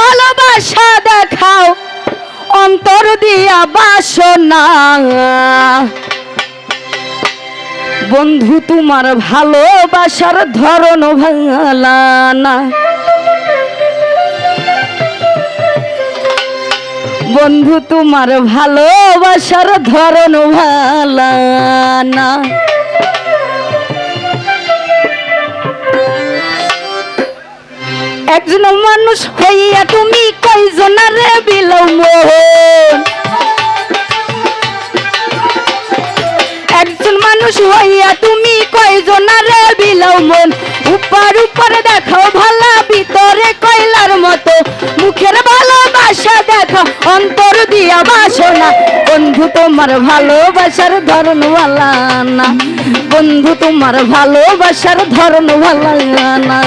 ভালোবাসা দেখাও, অন্তর দিয়া বাসনা। বন্ধু, তোমার ভালোবাসার ধরন ভাঙালানা বন্ধু, তোমার ভালোবাসার ধরন ভালানা একজন মানুষ হইয়া তুমি কয়জনারে বিলম্ব একজন মানুষ হইয়া তুমি কয়জনারে বিলম্বন উপর উপর দেখো ভালা, ভিতরে কয়লার মতো। মুখের ভালোবাসা দেখো, অন্তর দিয়া বাসনা। বন্ধু, তোমার ভালোবাসার ধরন ভালা না। বন্ধু, তোমার ভালোবাসার ধরন ভালা না।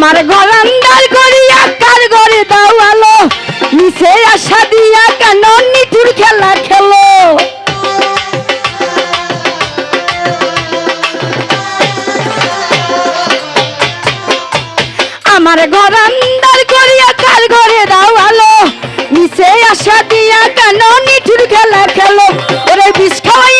আমার গলান্দার করিয়া কার ঘরে দাও আলো। নিচে আশা দিয়া কেন নিঠুর খেলা খেলো? আমার গরান্দার করিয়া কার ঘরে দাও আলো। নিচে আশা দিয়া কেন নিঠুর খেলা খেলো? ওরে বিষ খাওয়াইয়া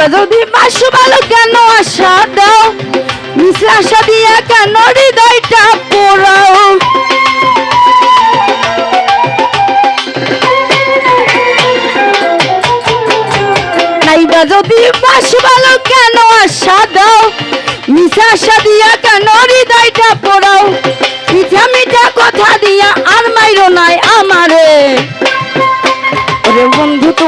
নাইবা যদি বাসু ভালো কেন আশা দাও? মিশে আশা দিয়া কেন হৃদয়টা পোড়াও? নাইবা যদি বাসু ভালো কেন আশা দাও? মিশে আশা দিয়া কেন হৃদয়টা পোড়াও? মিঠা মিঠা কথা দিয়া আর মাইরো নাই আমারে। বন্ধু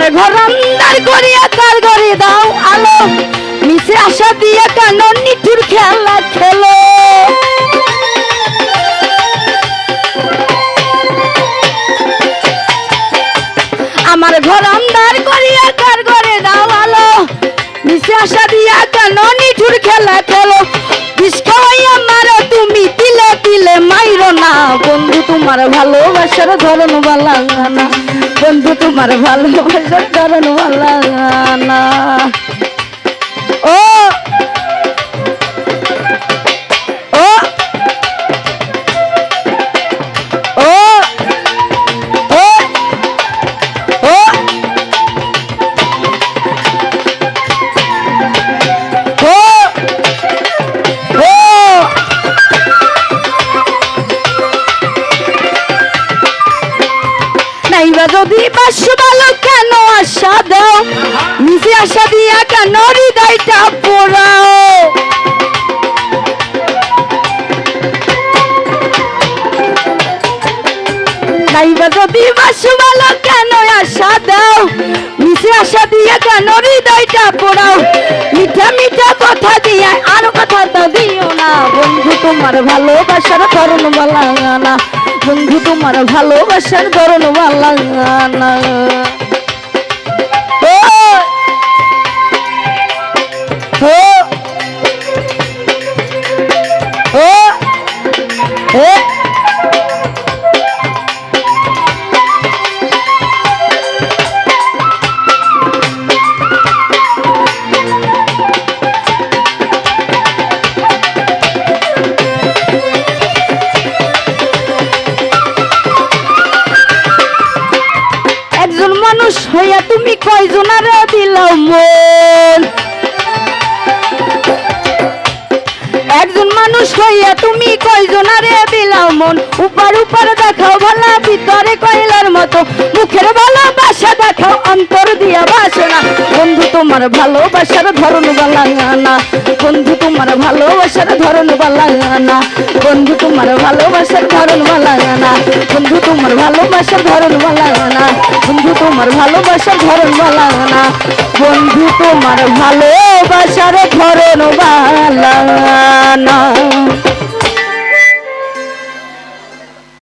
আমার ঘর অন্ধার করিয়া তার ঘরে দাও আলো। নিচে আসা দিয়া কেন নিঠুর খেলা খেলো? আমার ঘর অন্ধার করিয়া তার ঘরে দাও আলো। নিচে আসা দিয়া কেন নিঠুর খেলা খেলো? না। বন্ধু তোমার ভালোবাসার ধরন বালা না। বন্ধু তোমার ভালোবাসার ধরন বালা না। নাইবা যদি বাসবালো কেন আশা দাও? নিজে আশা দিয়া কেন হৃদয়টা পোড়াও? নাইবা যদি বাসবালো কেন আশা দাও? নিজে আশা দিয়া কেন হৃদয়টা পোড়াও? তোমার ভালোবাসার ধরন বলা না বন্ধু তোমার ভালোবাসার ধরন বলা একজন মানুষ হইয়া তুমি কয়জনারে দিলাম মন। উপার উপার দেখাও ভালা ভিতরে কইলার মতো। মুখের ভালোবাসা দেখাও, অন্তর দিয়া বাসনা। বন্ধু, তোমার ভালোবাসার ধরন বালাঙ্গানা বন্ধু, তোমার ভালোবাসার ধরন না বন্ধু, তোমার ভালোবাসার ধরন না বন্ধু, তোমার ভালোবাসার ধরন না। তোমার ভালোবাসার ধরন বলা বন্ধু তোমার ভালোবাসার ধরন বালাঙানা